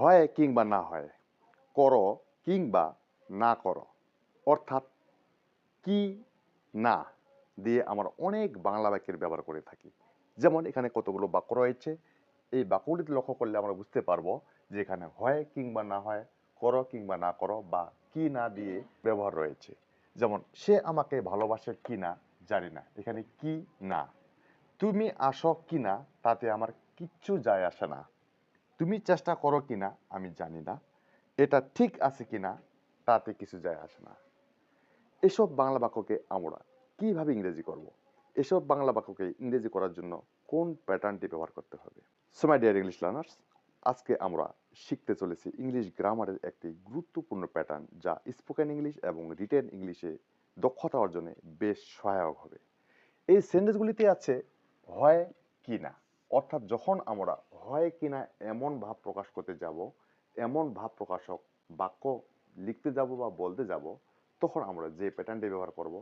হয় কিংবা না হয়, করো কিংবা না করো, অর্থাৎ কি না দিয়ে আমরা অনেক বাংলা বাক্যের ব্যবহার করে থাকি। যেমন এখানে কতগুলো বাক্য রয়েছে, এই বাক্যগুলিতে লক্ষ্য করলে আমরা বুঝতে পারব যে এখানে হয় কিংবা না হয়, করো কিংবা না করো বা কি না দিয়ে ব্যবহার রয়েছে। যেমন, সে আমাকে ভালোবাসে কি না জানি না, এখানে কি না, তুমি আসো কি না তাতে আমার কিচ্ছু যায় আসে না। তুমি চেষ্টা করো কিনা, আমি জানি না। এটা ঠিক আছে কিনা, তাতে কিছু যায় আসে না। এসব বাংলা বাক্যকে আমরা কীভাবে ইংরেজি করব? এসব বাংলা বাক্যকে ইংরেজি করার জন্য কোন প্যাটার্নটি ব্যবহার করতে হবে? So my dear English learners আজকে আমরা শিখতে চলেছি ইংলিশ গ্রামারের একটি গুরুত্বপূর্ণ প্যাটার্ন যা স্পোকেন ইংলিশ এবং রিটেন ইংলিশে দক্ষতা অর্জনে বেশ সহায়ক হবে। এই সেন্টেন্সগুলিতে আছে, হয় কি না অর্থাৎ যখন আমরা হয় কিনা এমন ভাব প্রকাশ করতে যাব, এমন ভাব প্রকাশক বাক্য লিখতে যাব বা বলতে যাব, তখন আমরা যে প্যাটার্নটি ব্যবহার করব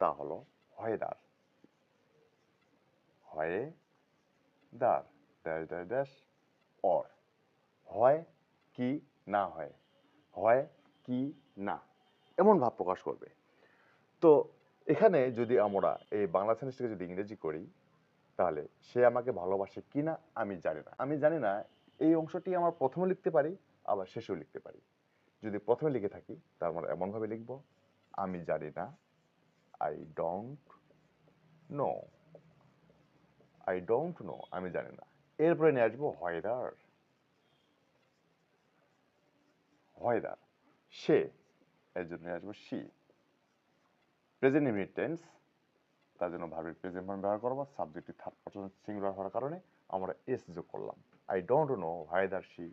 তা হলো হয় দার হয়ে দার ড্যাশ ড্যাশ ড্যাশ অর হয় কি না হয় হয় কি না, এমন ভাব প্রকাশ করবে। তো এখানে যদি আমরা এই বাংলা সেন্টেন্সটাকে যদি ইংরেজি করি তাহলে সে আমাকে ভালোবাসে কিনা আমি জানি না। আমি জানি না, এই অংশটি আমার প্রথমে লিখতে পারি, আবার শেষেও লিখতে পারি। যদি প্রথমে লিখে থাকি, তার মানে এমনভাবে লিখব, আমি জানি না I don't know I don't know আমি জানি না। এরপরে নিয়ে আসব হয়দার হয়দার সে, এর জন্য নিয়ে আসব সি প্রেজেন্ট ইমিডিয়েট টেন্স তার জন্য ভার্বের প্রেজেন্ট ফর্ম ব্যবহার করব। সাবজেক্টটি থার্ড পারসন সিঙ্গুলার হওয়ার কারণে আমরা এস যোগ করলাম। I don't know whether she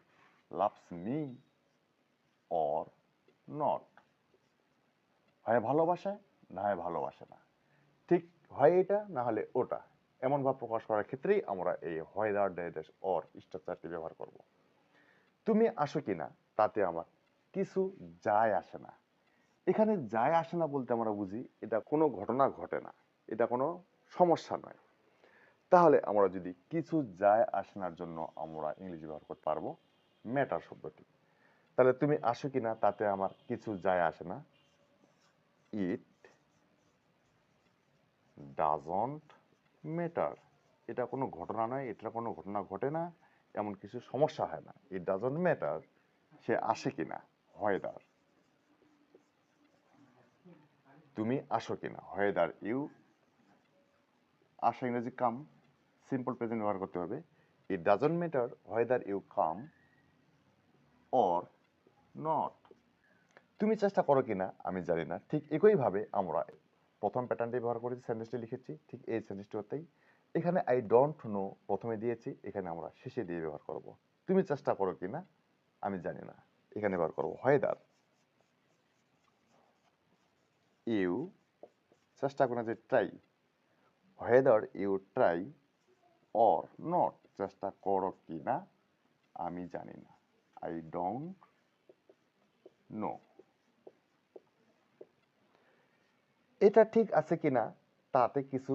loves me or not হয় ভালোবাসে, না হয় ভালোবাসে না। ঠিক হয় এটা, না হলে ওটা। এমন ভাব প্রকাশ করার ক্ষেত্রেই আমরা এই হোয়াইদার ডেস অর স্ট্রাকচারটি ব্যবহার করব। তুমি আসো কিনা তাতে আমার কিছু যায় আসে না। এখানে যায় আসে না বলতে আমরা বুঝি, এটা কোনো ঘটনা ঘটে না। এটা কোনো সমস্যা নয়। তাহলে আমরা যদি কিছু যায় আসে নার জন্য আমরা ইংরেজি ব্যবহার করতে পারব ম্যাটার শব্দটি। তাহলে তুমি আসো কি না তাতে আমার কিছু যায় আসে না। ইট ডাজন্ট ম্যাটার এটা কোনো ঘটনা নয়, এটা কোনো ঘটনা ঘটে না, এমন কিছু সমস্যা হয় না। ইট ডাজন্ট ম্যাটার সে আসে কি না হয়দার তুমি আসো কিনা হয়দার ইউ আসা ইংরেজি কাম সিম্পল প্রেজেন্ট ব্যবহার করতে হবে। It doesn't matter whether you come or not তুমি চেষ্টা করো কিনা, আমি জানি না। ঠিক একইভাবে আমরা প্রথম প্যাটার্নটি ব্যবহার করেছি সেন্টেন্সটি লিখেছি। ঠিক এই সেন্টেন্সটিতেই এখানে আই ডোন্ট নো প্রথমে দিয়েছি, এখানে আমরা শেষে দিয়ে ব্যবহার করব। তুমি চেষ্টা করো কিনা, আমি জানি না। এখানে ব্যবহার করব হোয়েদার ইউ চেষ্টা করো যে try whether you try or not চেষ্টা করো কি না আমি জানি না। আই ডোন্ট নো এটা ঠিক আছে কিনা, তাতে কিছু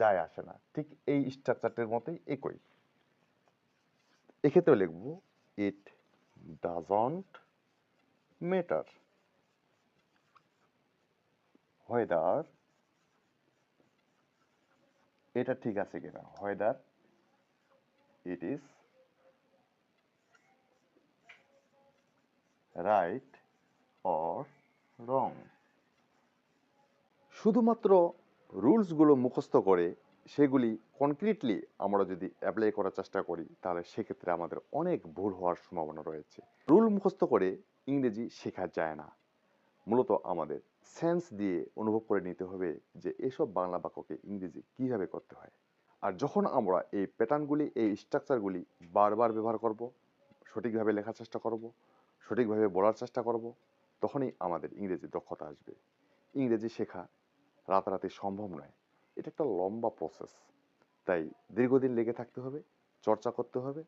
যায় আসে না। ঠিক এই স্ট্রাকচারটির মতোই একই। এক্ষেত্রেও লিখব ইট ডাজন্ট ম্যাটার হোয়েদার এটা ঠিক আছে কিনা? Whether it is right or wrong শুধুমাত্র রুলসগুলো মুখস্থ করে সেগুলি কনক্রিটলি আমরা যদি অ্যাপ্লাই করার চেষ্টা করি, তাহলে সেক্ষেত্রে আমাদের অনেক ভুল হওয়ার সম্ভাবনা রয়েছে। রুল মুখস্থ করে ইংরেজি শেখা যায় না। মূলত আমাদের সেন্স দিয়ে অনুভব করে নিতে হবে যে এসব বাংলা বাক্যকে ইংরেজি কীভাবে করতে হয়। আর যখন আমরা এই প্যাটার্নগুলি, এই স্ট্রাকচারগুলি বারবার ব্যবহার করব, সঠিকভাবে লেখার চেষ্টা করব, সঠিকভাবে বলার চেষ্টা করব, তখনই আমাদের ইংরেজি দক্ষতা আসবে। ইংরেজি শেখা রাতারাতি সম্ভব নয়। এটা একটা লম্বা প্রসেস তাই দীর্ঘদিন লেগে থাকতে হবে, চর্চা করতে হবে